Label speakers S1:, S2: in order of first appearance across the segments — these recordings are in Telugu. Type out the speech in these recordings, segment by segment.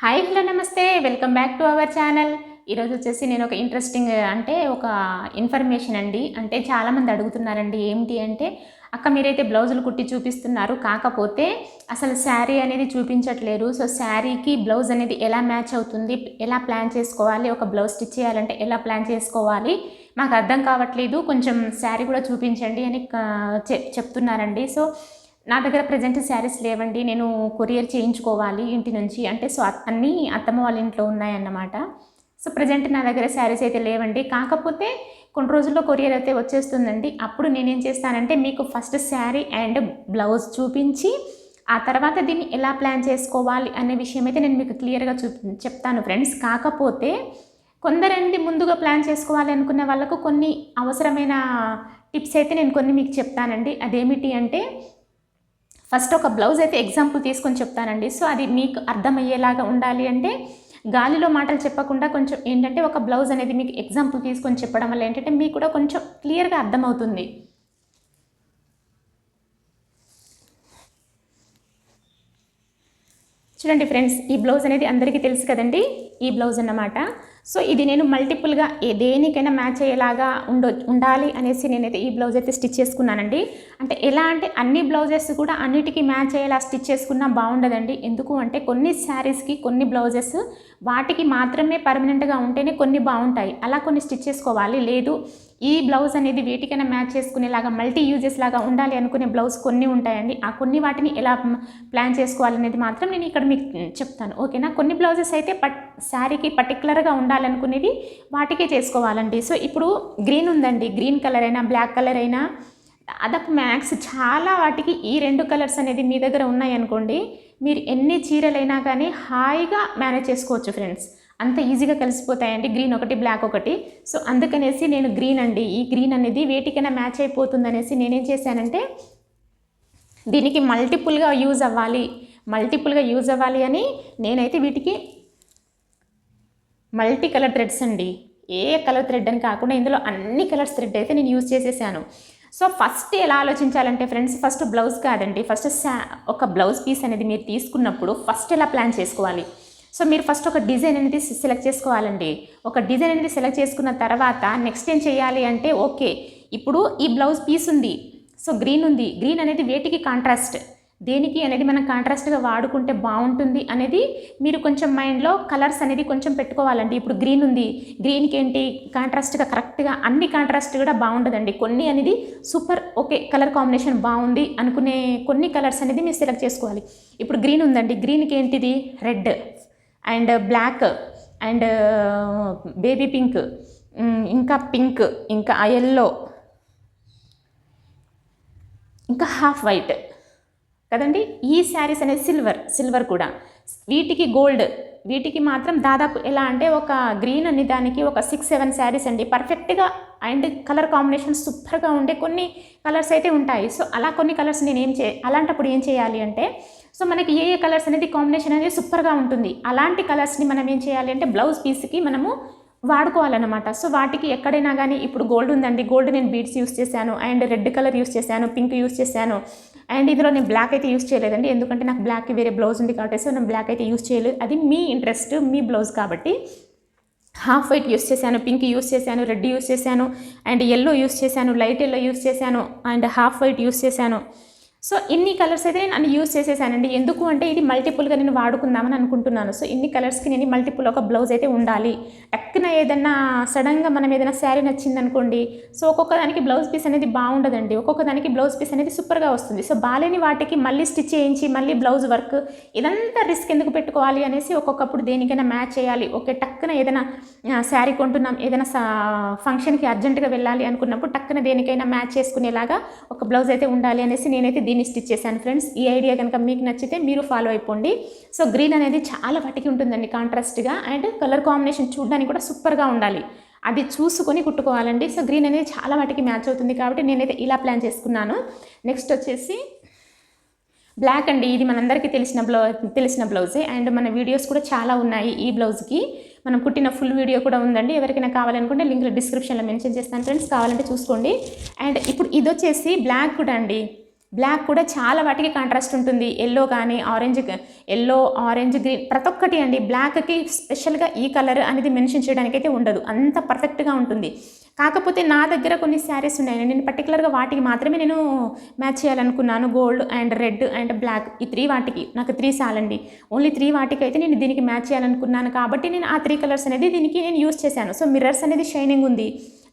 S1: హాయ్ హలో నమస్తే. Welcome back to our channel. ఈరోజు వచ్చేసి నేను ఒక ఇంట్రెస్టింగ్ అంటే ఒక ఇన్ఫర్మేషన్ అండి. అంటే చాలామంది అడుగుతున్నారండి ఏమిటి అంటే అక్క మీరైతే బ్లౌజులు కుట్టి చూపిస్తున్నారు కాకపోతే అసలు శారీ అనేది చూపించట్లేరు. సో శారీకి బ్లౌజ్ అనేది ఎలా మ్యాచ్ అవుతుంది ఎలా ప్లాన్ చేసుకోవాలి ఒక బ్లౌజ్ స్టిచ్ చేయాలంటే ఎలా ప్లాన్ చేసుకోవాలి? మాకు అర్థం కావట్లేదు. కొంచెం శారీ కూడా చూపించండి అని చెప్తున్నారండి. సో నా దగ్గర ప్రజెంట్ శారీస్ లేవండి నేను కొరియర్ చేయించుకోవాలి ఇంటి నుంచి. అంటే సో అన్నీ అత్తమ్మ వాళ్ళ ఇంట్లో ఉన్నాయన్నమాట. సో ప్రజెంట్ నా దగ్గర శారీస్ అయితే లేవండి. కాకపోతే కొన్ని రోజుల్లో కొరియర్ అయితే వచ్చేస్తుందండి. అప్పుడు నేనేం చేస్తానంటే మీకు ఫస్ట్ శారీ అండ్ బ్లౌజ్ చూపించి ఆ తర్వాత దీన్ని ఎలా ప్లాన్ చేసుకోవాలి అనే విషయం అయితే నేను మీకు క్లియర్గా చూ చెప్తాను ఫ్రెండ్స్ కాకపోతే కొందరండి ముందుగా ప్లాన్ చేసుకోవాలి అనుకునే వాళ్ళకు కొన్ని అవసరమైన టిప్స్ అయితే నేను కొన్ని మీకు చెప్తానండి. అదేమిటి అంటే ఫస్ట్ ఒక బ్లౌజ్ అయితే ఎగ్జాంపుల్ తీసుకొని చెప్తానండి. సో అది మీకు అర్థమయ్యేలాగా ఉండాలి అంటే గాలిలో మాటలు చెప్పకుండా కొంచెం ఏంటంటే ఒక బ్లౌజ్ అనేది మీకు ఎగ్జాంపుల్ తీసుకొని చెప్పడం వల్ల ఏంటంటే మీకు కూడా కొంచెం క్లియర్గా అర్థమవుతుంది. చూడండి ఫ్రెండ్స్ ఈ బ్లౌజ్ అనేది అందరికీ తెలుసు కదండి ఈ బ్లౌజ్ అన్నమాట. సో ఇది నేను మల్టిపుల్గా ఏ దేనికైనా మ్యాచ్ అయ్యేలాగా ఉండ ఉండాలి అనేసి నేనైతే ఈ బ్లౌజ్ అయితే స్టిచ్ చేసుకున్నానండి. అంటే ఎలా అంటే అన్ని బ్లౌజెస్ కూడా అన్నిటికీ మ్యాచ్ అయ్యేలా స్టిచ్ చేసుకున్నా బాగుండదండి. ఎందుకు అంటే కొన్ని శారీస్కి కొన్ని బ్లౌజెస్ వాటికి మాత్రమే పర్మనెంట్గా ఉంటేనే కొన్ని బాగుంటాయి. అలా కొన్ని స్టిచ్ చేసుకోవాలి. లేదు ఈ బ్లౌజ్ అనేది వీటికైనా మ్యాచ్ చేసుకునేలాగా మల్టీ యూజెస్ లాగా ఉండాలి అనుకునే బ్లౌజ్ కొన్ని ఉంటాయండి. ఆ కొన్ని వాటిని ఎలా ప్లాన్ చేసుకోవాలనేది మాత్రం నేను ఇక్కడ మీకు చెప్తాను. ఓకేనా? కొన్ని బ్లౌజెస్ అయితే పట్ శారీకి పర్టికులర్గా ఉండాలనుకునేవి వాటికే చేసుకోవాలండి. సో ఇప్పుడు గ్రీన్ ఉందండి. గ్రీన్ కలర్ అయినా బ్లాక్ కలర్ అయినా అదపు మ్యాక్స్. చాలా వాటికి ఈ రెండు కలర్స్ అనేది మీ దగ్గర ఉన్నాయనుకోండి మీరు ఎన్ని చీరలైనా కానీ హాయిగా మేనేజ్ చేసుకోవచ్చు ఫ్రెండ్స్. అంత ఈజీగా కలిసిపోతాయండి. గ్రీన్ ఒకటి బ్లాక్ ఒకటి. సో అందుకనేసి నేను గ్రీన్ అండి. ఈ గ్రీన్ అనేది వేటికైనా మ్యాచ్ అయిపోతుంది అనేసి నేనేం చేశానంటే దీనికి మల్టిపుల్గా యూజ్ అవ్వాలి. మల్టిపుల్గా యూజ్ అవ్వాలి అని నేనైతే వీటికి మల్టీ కలర్ థ్రెడ్స్ అండి. ఏ కలర్ థ్రెడ్ అని కాకుండా ఇందులో అన్ని కలర్స్ థ్రెడ్ అయితే నేను యూజ్ చేసేసాను. సో ఫస్ట్ ఎలా ఆలోచించాలంటే ఫ్రెండ్స్ ఫస్ట్ బ్లౌజ్ కాదండి. ఫస్ట్ ఒక బ్లౌజ్ పీస్ అనేది మీరు తీసుకున్నప్పుడు ఫస్ట్ ఎలా ప్లాన్ చేసుకోవాలి? సో మీరు ఫస్ట్ ఒక డిజైన్ అనేది సెలెక్ట్ చేసుకోవాలండి. ఒక డిజైన్ అనేది సెలెక్ట్ చేసుకున్న తర్వాత నెక్స్ట్ ఏం చేయాలి అంటే ఓకే ఇప్పుడు ఈ బ్లౌజ్ పీస్ ఉంది. సో గ్రీన్ ఉంది. గ్రీన్ అనేది వేటికి కాంట్రాస్ట్ దేనికి అనేది మనం కాంట్రాస్ట్గా వాడుకుంటే బాగుంటుంది అనేది మీరు కొంచెం మైండ్లో కలర్స్ అనేది కొంచెం పెట్టుకోవాలండి. ఇప్పుడు గ్రీన్ ఉంది. గ్రీన్కి ఏంటి? కాంట్రాస్ట్గా కరెక్ట్గా అన్ని కాంట్రాస్ట్ కూడా బాగుండదండి. కొన్ని అనేది సూపర్ ఓకే కలర్ కాంబినేషన్ బాగుంది అనుకునే కొన్ని కలర్స్ అనేది మీరు సెలెక్ట్ చేసుకోవాలి. ఇప్పుడు గ్రీన్ ఉందండి. గ్రీన్కి ఏంటిది? Red and black and baby pink ఇంకా పింక్ ఇంకా ఎల్లో ఇంకా హాఫ్ వైట్ కదండి? ఈ శారీస్ అనేది సిల్వర్ సిల్వర్ కూడా. వీటికి గోల్డ్ వీటికి మాత్రం దాదాపు ఎలా అంటే ఒక గ్రీన్ అని దానికి ఒక సిక్స్ సెవెన్ శారీస్ అండి. పర్ఫెక్ట్గా అండ్ కలర్ కాంబినేషన్ సూపర్గా ఉండే కొన్ని కలర్స్ అయితే ఉంటాయి. సో అలా కొన్ని కలర్స్ నేను ఏం చే అలాంటప్పుడు ఏం చేయాలి అంటే సో మనకి ఏ ఏ కలర్స్ అనేది కాంబినేషన్ అనేది సూపర్గా ఉంటుంది. అలాంటి కలర్స్ని మనం ఏం చేయాలి అంటే బ్లౌజ్ పీస్కి మనము వాడుకోవాలన్నమాట. సో వాటికి ఎక్కడైనా కానీ ఇప్పుడు గోల్డ్ ఉందండి. గోల్డ్ నేను బీడ్స్ యూస్ చేశాను అండ్ రెడ్ కలర్ యూస్ చేశాను పింక్ యూస్ చేశాను. అండ్ ఇందులో నేను బ్లాక్ అయితే యూస్ చేయలేదండి. ఎందుకంటే నాకు బ్లాక్ వేరే బ్లౌజ్ ఉంది కాబట్టి సో నేను బ్లాక్ అయితే యూస్ చేయలేదు. అది మీ ఇంట్రెస్ట్ మీ బ్లౌజ్ కాబట్టి. హాఫ్ వైట్ యూస్ చేశాను పింక్ యూస్ చేశాను రెడ్ యూస్ చేశాను అండ్ ఎల్లో యూస్ చేశాను లైట్ ఎల్లో యూస్ చేశాను అండ్ హాఫ్ వైట్ యూస్ చేశాను. సో ఇన్ని కలర్స్ అయితే నేను యూస్ చేసేసానండి. ఎందుకు అంటే ఇది మల్టిపుల్గా నేను వాడుకుందామని అనుకుంటున్నాను. సో ఇన్ని కలర్స్కి నేను మల్టిపుల్ ఒక బ్లౌజ్ అయితే ఉండాలి. టక్కున ఏదన్నా సడన్గా మనం ఏదైనా శారీ నచ్చిందనుకోండి సో ఒక్కొక్క దానికి బ్లౌజ్ పీస్ అనేది బాగుండదండి. ఒక్కొక్క దానికి బ్లౌజ్ పీస్ అనేది సూపర్గా వస్తుంది. సో బాలేని వాటికి మళ్ళీ స్టిచ్ చేయించి మళ్ళీ బ్లౌజ్ వర్క్ ఇదంతా రిస్క్ ఎందుకు పెట్టుకోవాలి అనేసి ఒక్కొక్కప్పుడు దేనికైనా మ్యాచ్ చేయాలి. ఓకే టక్కున ఏదైనా శారీ కొంటున్నాం ఏదైనా ఫంక్షన్కి అర్జెంటుగా వెళ్ళాలి అనుకున్నప్పుడు టక్కున దేనికైనా మ్యాచ్ చేసుకునేలాగా ఒక బ్లౌజ్ అయితే ఉండాలి అనేసి నేనైతే దీన్ని స్టిచ్ చేశాను ఫ్రెండ్స్ ఈ ఐడియా కనుక మీకు నచ్చితే మీరు ఫాలో అయిపోండి. సో గ్రీన్ అనేది చాలా వాటికి ఉంటుందండి కాంట్రాస్ట్గా అండ్ కలర్ కాంబినేషన్ చూడడానికి కూడా సూపర్గా ఉండాలి. అది చూసుకొని కుట్టుకోవాలండి. సో గ్రీన్ అనేది చాలా వాటికి మ్యాచ్ అవుతుంది కాబట్టి నేనైతే ఇలా ప్లాన్ చేసుకున్నాను. నెక్స్ట్ వచ్చేసి బ్లాక్ అండి. ఇది మనందరికీ తెలిసిన బ్లౌ తెలిసిన బ్లౌజే అండ్ మన వీడియోస్ కూడా చాలా ఉన్నాయి ఈ బ్లౌజ్కి మనం కుట్టిన ఫుల్ వీడియో కూడా ఉందండి. ఎవరికైనా కావాలనుకుంటే లింక్ డిస్క్రిప్షన్లో మెన్షన్ చేస్తాను ఫ్రెండ్స్ కావాలంటే చూసుకోండి. అండ్ ఇప్పుడు ఇది వచ్చేసి బ్లాక్ కూడా అండి బ్లాక్ కూడా చాలా వాటికి కాంట్రాస్ట్ ఉంటుంది. ఎల్లో కానీ ఆరెంజ్ ఎల్లో ఆరెంజ్ గ్రీన్ ప్రతి ఒక్కటి అండి. బ్లాక్కి స్పెషల్గా ఈ కలర్ అనేది మెన్షన్ చేయడానికి అయితే ఉండదు. అంత పర్ఫెక్ట్గా ఉంటుంది. కాకపోతే నా దగ్గర కొన్ని శారీస్ ఉన్నాయి. నేను పర్టికులర్గా వాటికి మాత్రమే నేను మ్యాచ్ చేయాలనుకున్నాను. Gold and red and black ఈ త్రీ వాటికి. నాకు త్రీ సాలండి ఓన్లీ త్రీ వాటికి అయితే నేను దీనికి మ్యాచ్ చేయాలనుకున్నాను. కాబట్టి నేను ఆ త్రీ కలర్స్ అనేది దీనికి నేను యూస్ చేశాను. సో మిర్రర్స్ అనేది షైనింగ్ ఉంది.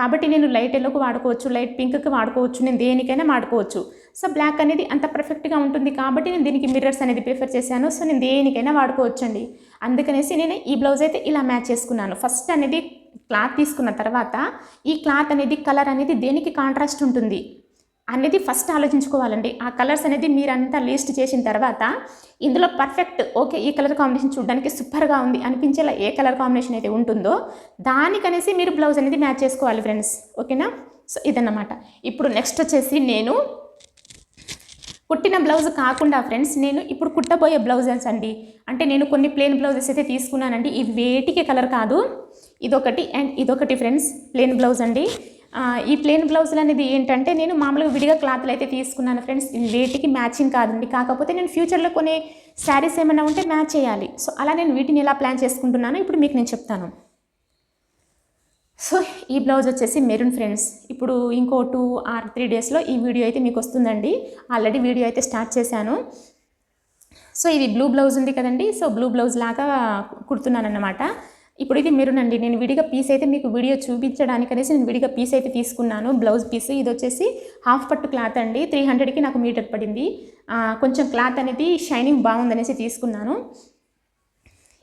S1: కాబట్టి నేను లైట్ ఎల్లోకి వాడుకోవచ్చు. లైట్ పింక్కి వాడుకోవచ్చు. నేను దేనికైనా వాడుకోవచ్చు. సో బ్లాక్ అనేది అంత పర్ఫెక్ట్గా ఉంటుంది కాబట్టి నేను దీనికి మిర్రర్స్ అనేది ప్రిఫర్ చేశాను. సో నేను దేనికైనా వాడుకోవచ్చండి. అందుకనేసి నేను ఈ బ్లౌజ్ అయితే ఇలా మ్యాచ్ చేసుకున్నాను. ఫస్ట్ అనేది క్లాత్ తీసుకున్న తర్వాత ఈ క్లాత్ అనేది కలర్ అనేది దేనికి కాంట్రాస్ట్ ఉంటుంది అనేది ఫస్ట్ ఆలోచించుకోవాలండి. ఆ కలర్స్ అనేది మీరంతా లిస్ట్ చేసిన తర్వాత ఇందులో పర్ఫెక్ట్ ఓకే ఈ కలర్ కాంబినేషన్ చూడడానికి సూపర్గా ఉంది అనిపించేలా ఏ కలర్ కాంబినేషన్ అయితే ఉంటుందో దానికనేసి మీరు బ్లౌజ్ అనేది మ్యాచ్ చేసుకోవాలి ఫ్రెండ్స్ ఓకేనా సో ఇదన్నమాట. ఇప్పుడు నెక్స్ట్ వచ్చేసి నేను కుట్టిన బ్లౌజ్ కాకుండా ఫ్రెండ్స్ నేను ఇప్పుడు కుట్టబోయే బ్లౌజెస్ అండి. అంటే నేను కొన్ని ప్లెయిన్ బ్లౌజెస్ అయితే తీసుకున్నానండి. ఇవి వేటికి కలర్ కాదు. ఇదొకటి అండ్ ఇదొకటి ఫ్రెండ్స్ ప్లెయిన్ బ్లౌజ్ అండి. ఈ ప్లెయిన్ బ్లౌజులు అనేది ఏంటంటే నేను మామూలుగా విడిగా క్లాత్లు అయితే తీసుకున్నాను ఫ్రెండ్స్. ఇవి వేటికి మ్యాచింగ్ కాదండి. కాకపోతే నేను ఫ్యూచర్లో కొనే శారీస్ ఏమైనా ఉంటే మ్యాచ్ చేయాలి. సో అలా నేను వీటిని ఎలా ప్లాన్ చేసుకుంటున్నానో ఇప్పుడు మీకు నేను చెప్తాను. సో ఈ బ్లౌజ్ వచ్చేసి మెరూన్ ఫ్రెండ్స్. ఇప్పుడు ఇంకో టూ ఆర్ త్రీ డేస్లో ఈ వీడియో అయితే మీకు వస్తుందండి. ఆల్రెడీ వీడియో అయితే స్టార్ట్ చేశాను. సో ఇది బ్లూ బ్లౌజ్ ఉంది కదండి. సో బ్లూ బ్లౌజ్ లాగా కుడుతున్నాను అన్నమాట ఇప్పుడు ఇది మెరూన్ అండి. నేను విడిగా పీస్ అయితే మీకు వీడియో చూపించడానికి అనేసి నేను విడిగా పీస్ అయితే తీసుకున్నాను. బ్లౌజ్ పీస్ ఇది వచ్చేసి హాఫ్ పట్టు క్లాత్ అండి. త్రీ హండ్రెడ్కి నాకు మీటర్ పడింది. కొంచెం క్లాత్ అనేది షైనింగ్ బాగుందనేసి తీసుకున్నాను.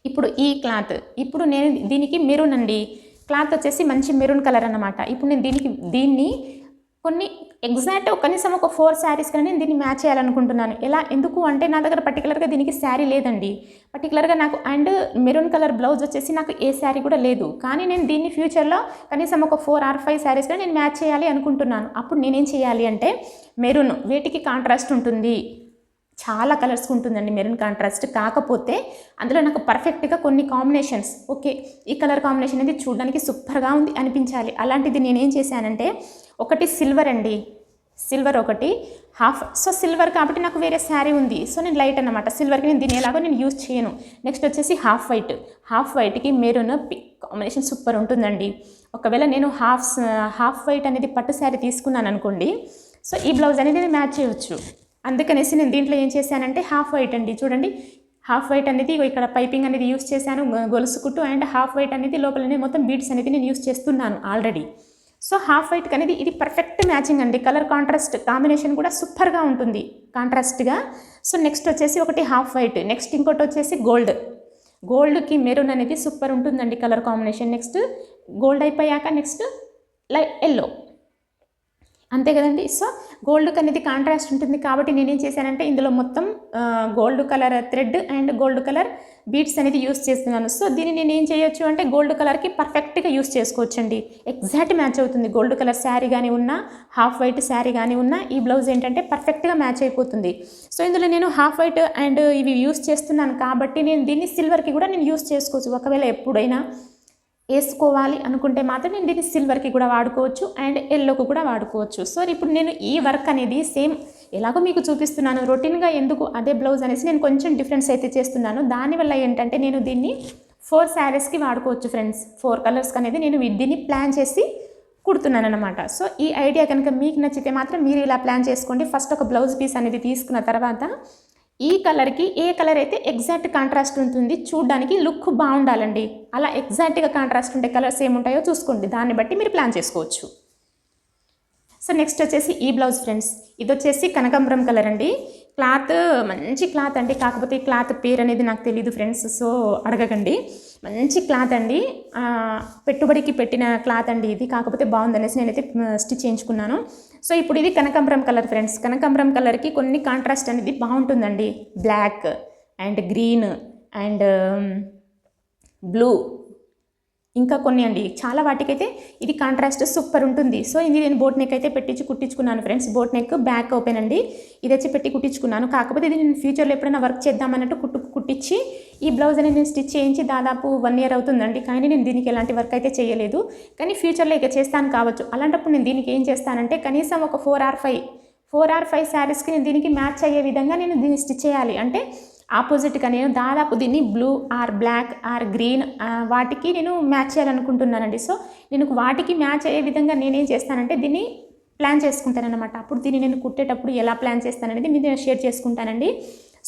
S1: ఇప్పుడు ఈ క్లాత్ ఇప్పుడు నేను దీనికి మెరూన్ అండి. క్లాత్ వచ్చేసి మంచి మెరూన్ కలర్ అన్నమాట. ఇప్పుడు నేను దీనికి దీన్ని కొన్ని ఎగ్జాక్ట్ కనీసం ఒక ఫోర్ శారీస్ కానీ నేను దీన్ని మ్యాచ్ చేయాలనుకుంటున్నాను. ఎలా? ఎందుకు అంటే నా దగ్గర పర్టికులర్గా దీనికి శారీ లేదండి. పర్టికులర్గా నాకు అండ్ మెరూన్ కలర్ బ్లౌజ్ వచ్చేసి నాకు ఏ శారీ కూడా లేదు. కానీ నేను దీన్ని ఫ్యూచర్లో కనీసం ఒక ఫోర్ ఆర్ ఫైవ్ శారీస్ కానీ నేను మ్యాచ్ చేయాలి అనుకుంటున్నాను. అప్పుడు నేనేం చేయాలి అంటే మెరూన్ వేటికి కాంట్రాస్ట్ ఉంటుంది? చాలా కలర్స్ ఉంటుందండి మెరూన్ కాంట్రాస్ట్. కాకపోతే అందులో నాకు పర్ఫెక్ట్గా కొన్ని కాంబినేషన్స్ ఓకే ఈ కలర్ కాంబినేషన్ అనేది చూడడానికి సూపర్గా ఉంది అనిపించాలి. అలాంటిది నేనేం చేశానంటే ఒకటి సిల్వర్ అండి. సిల్వర్ ఒకటి హాఫ్. సో సిల్వర్ కాబట్టి నాకు వేరే శారీ ఉంది. సో నేను లైట్ అన్నమాట. సిల్వర్కి నేను తినేలాగా నేను యూజ్ చేయను. నెక్స్ట్ వచ్చేసి హాఫ్ వైట్. హాఫ్ వైట్కి మెరూన్ పిక్ కాంబినేషన్ సూపర్ ఉంటుందండి. ఒకవేళ నేను హాఫ్ హాఫ్ వైట్ అనేది పట్టు శారీ తీసుకున్నాను అనుకోండి సో ఈ బ్లౌజ్ అనేది నేను మ్యాచ్ చేయవచ్చు అందుకనేసి నేను దీంట్లో ఏం చేశానంటే హాఫ్ వైట్ అండి. చూడండి హాఫ్ వైట్ అనేది ఇక్కడ పైపింగ్ అనేది యూస్ చేశాను గొ- గొలుసు కుట్టు అండ్ హాఫ్ వైట్ అనేది లోపలనే మొత్తం బీడ్స్ అనేది నేను యూస్ చేస్తున్నాను ఆల్రెడీ సో హాఫ్ వైట్ అనేది ఇది పర్ఫెక్ట్ మ్యాచింగ్ అండి. కలర్ కాంట్రాస్ట్ కాంబినేషన్ కూడా సూపర్గా ఉంటుంది. కాంట్రాస్ట్గా సో నెక్స్ట్ వచ్చేసి ఒకటి హాఫ్ వైట్ నెక్స్ట్ ఇంకోటి వచ్చేసి గోల్డ్ గోల్డ్కి మెరూన్ అనేది సూపర్ ఉంటుందండి కలర్ కాంబినేషన్ నెక్స్ట్ గోల్డ్ అయిపోయాక నెక్స్ట్ లై ఎల్లో అంతే కదండి. సో గోల్డ్ అనేది కాంట్రాస్ట్ ఉంటుంది కాబట్టి నేనేం చేశానంటే ఇందులో మొత్తం gold colour thread and gold colour beads అనేది యూస్ చేస్తున్నాను. సో దీన్ని నేను ఏం చేయొచ్చు అంటే గోల్డ్ కలర్కి పర్ఫెక్ట్గా యూస్ చేసుకోవచ్చు అండి ఎగ్జాక్ట్ మ్యాచ్ అవుతుంది. గోల్డ్ కలర్ శారీ కానీ ఉన్నా హాఫ్ వైట్ శారీ కానీ ఉన్నా ఈ బ్లౌజ్ ఏంటంటే పర్ఫెక్ట్గా మ్యాచ్ అయిపోతుంది. సో ఇందులో నేను హాఫ్ వైట్ అండ్ ఇవి యూస్ చేస్తున్నాను కాబట్టి నేను దీన్ని సిల్వర్కి కూడా నేను యూస్ చేసుకోవచ్చు. ఒకవేళ ఎప్పుడైనా వేసుకోవాలి అనుకుంటే మాత్రం నేను దీన్ని సిల్వర్కి కూడా వాడుకోవచ్చు అండ్ ఎల్లోకి కూడా వాడుకోవచ్చు. సో ఇప్పుడు నేను ఈ వర్క్ అనేది సేమ్ ఎలాగో మీకు చూపిస్తున్నాను. రొటీన్గా ఎందుకు అదే బ్లౌజ్ అనేసి నేను కొంచెం డిఫరెన్స్ అయితే చేస్తున్నాను. దానివల్ల ఏంటంటే నేను దీన్ని ఫోర్ శారీస్కి వాడుకోవచ్చు ఫ్రెండ్స్ ఫోర్ కలర్స్కి అనేది నేను దీన్ని ప్లాన్ చేసి కుడుతున్నాను అనమాట సో ఈ ఐడియా కనుక మీకు నచ్చితే మాత్రం మీరు ఇలా ప్లాన్ చేసుకోండి. ఫస్ట్ ఒక బ్లౌజ్ పీస్ అనేది తీసుకున్న తర్వాత ఈ కలర్కి ఏ కలర్ అయితే ఎగ్జాక్ట్ కాంట్రాస్ట్ ఉంటుంది చూడడానికి లుక్ బాగుండాలండి. అలా ఎగ్జాక్ట్గా కాంట్రాస్ట్ ఉండే కలర్స్ ఏముంటాయో చూసుకోండి. దాన్ని బట్టి మీరు ప్లాన్ చేసుకోవచ్చు. సో నెక్స్ట్ వచ్చేసి ఈ బ్లౌజ్ ఫ్రెండ్స్ ఇది వచ్చేసి కనకాంబరం కలర్ అండి. క్లాత్ మంచి క్లాత్ అండి. కాకపోతే ఈ క్లాత్ పేరు అనేది నాకు తెలియదు ఫ్రెండ్స్ సో అడగకండి. మంచి క్లాత్ అండి. పెట్టుబడికి పెట్టిన క్లాత్ అండి ఇది. కాకపోతే బాగుందనేసి నేనైతే స్టిచ్ చేయించుకున్నాను. సో ఇప్పుడు ఇది కనకాంబరం కలర్ ఫ్రెండ్స్. కనకాంబరం కలర్కి కొన్ని కాంట్రాస్ట్ అనేది బాగుంటుందండి. Black and green and um, blue ఇంకా కొన్ని అండి. చాలా వాటికైతే ఇది కాంట్రాస్ట్ సూపర్ ఉంటుంది. సో ఇది నేను బోట్ నెక్ అయితే పెట్టించి కుట్టించుకున్నాను friends boat neck back open అండి. ఇది వచ్చి పెట్టి కుట్టించుకున్నాను. కాకపోతే ఇది నేను ఫ్యూచర్లో ఎప్పుడైనా వర్క్ చేద్దామన్నట్టు కుట్టు కుట్టించి ఈ బ్లౌజ్ అనేది నేను స్టిచ్ చేయించి దాదాపు వన్ ఇయర్ అవుతుందండి. కానీ నేను దీనికి ఎలాంటి వర్క్ అయితే చేయలేదు. కానీ ఫ్యూచర్లో ఇక చేస్తాను కావచ్చు. అలాంటప్పుడు నేను దీనికి ఏం చేస్తానంటే కనీసం ఒక four or five four or five శారీస్కి నేను దీనికి మ్యాచ్ అయ్యే విధంగా నేను దీన్ని స్టిచ్ చేయాలి. అంటే ఆపోజిట్గా నేను దాదాపు దీన్ని blue or black or green వాటికి నేను మ్యాచ్ చేయాలనుకుంటున్నానండి. సో నేను వాటికి మ్యాచ్ అయ్యే విధంగా నేనేం చేస్తానంటే దీన్ని ప్లాన్ చేసుకుంటానన్నమాట. అప్పుడు దీన్ని నేను కుట్టేటప్పుడు ఎలా ప్లాన్ చేస్తాననేది మీతో షేర్ చేసుకుంటానండి.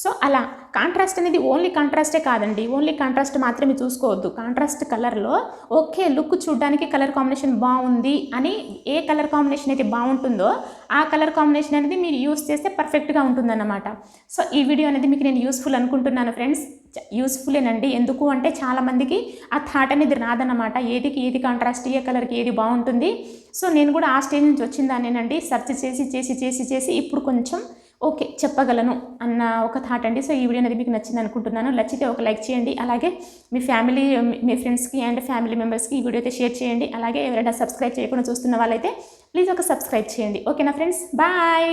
S1: సో అలా కాంట్రాస్ట్ అనేది ఓన్లీ కాంట్రాస్టే కాదండి. ఓన్లీ కాంట్రాస్ట్ మాత్రమే చూసుకోవద్దు. కాంట్రాస్ట్ కలర్లో ఓకే లుక్ చూడడానికి కలర్ కాంబినేషన్ బాగుంది అని ఏ కలర్ కాంబినేషన్ అయితే బాగుంటుందో ఆ కలర్ కాంబినేషన్ అనేది మీరు యూస్ చేస్తే పర్ఫెక్ట్గా ఉంటుందన్నమాట. సో ఈ వీడియో అనేది మీకు నేను యూస్ఫుల్ అనుకుంటున్నాను ఫ్రెండ్స్ యూస్ఫుల్లేనండి ఎందుకు అంటే చాలామందికి ఆ థాట్ అనేది రాదన్నమాట. ఏదికి ఏది కాంట్రాస్ట్ ఏ కలర్కి ఏది బాగుంటుంది. సో నేను కూడా ఆ స్టేజ్ నుంచి వచ్చిందానేనండి సెర్చ్ చేసి చేసి చేసి చేసి ఇప్పుడు కొంచెం ఓకే చెప్పగలను అన్న ఒక థాట్ అండి. సో ఈ వీడియో అనేది మీకు నచ్చింది అనుకుంటున్నాను. నచ్చితే ఒక లైక్ చేయండి. అలాగే మీ ఫ్యామిలీ మీ ఫ్రెండ్స్కి అండ్ ఫ్యామిలీ మెంబర్స్కి ఈ వీడియో అయితే షేర్ చేయండి. అలాగే ఎవరైనా సబ్స్క్రైబ్ చేయకుండా చూస్తున్న వాళ్ళైతే ప్లీజ్ ఒక సబ్స్క్రైబ్ చేయండి. ఓకేనా ఫ్రెండ్స్? బాయ్!